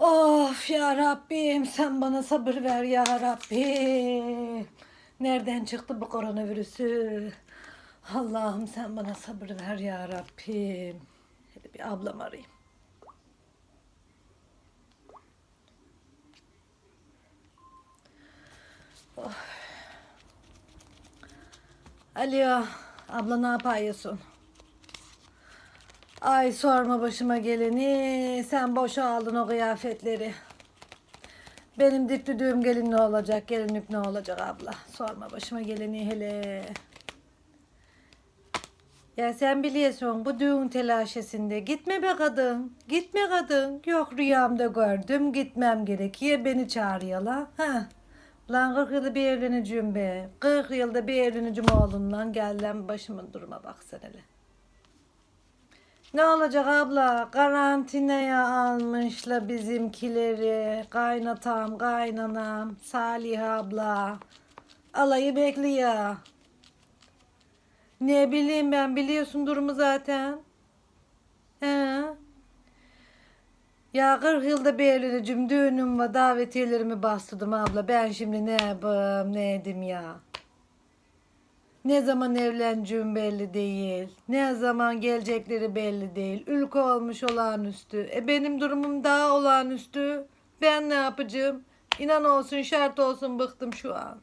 Of ya Rabbim sen bana sabır ver ya Rabbim. Nereden çıktı bu koronavirüsü? Allah'ım sen bana sabır ver ya Rabbim. Hadi bir ablam arayayım. Oh. Alo, abla ne yapıyorsun? Ay sorma başıma geleni. Sen boşa aldın o kıyafetleri. Benim dikdüdüğüm gelin ne olacak? Gelinlik ne olacak abla? Sorma başıma geleni hele. Ya sen biliyorsun bu düğün telaşesinde gitme be kadın. Gitme kadın. Yok rüyamda gördüm gitmem gerekiyor beni çağırıyorlar. Ha. Lan 40 yılda bir evleneceğim be. 40 yılda bir evleneceğim oğlundan. Gel lan başımın duruma bak sen hele. Ne olacak abla? Karantinaya almışla bizimkileri. Kaynatam, kaynanam, Salih abla. Alayı bekliyor. Ne bileyim ben biliyorsun durumu zaten. He. Ya 40 yılda bir evleneceğim. Düğünüm var. Davetiyelerimi bastırdım abla. Ben şimdi ne yapayım ne edeyim ya. Ne zaman evleneceğim belli değil. Ne zaman gelecekleri belli değil. Ülke olmuş olağanüstü. E benim durumum daha olağanüstü. Ben ne yapacağım? İnan olsun şart olsun bıktım şu an.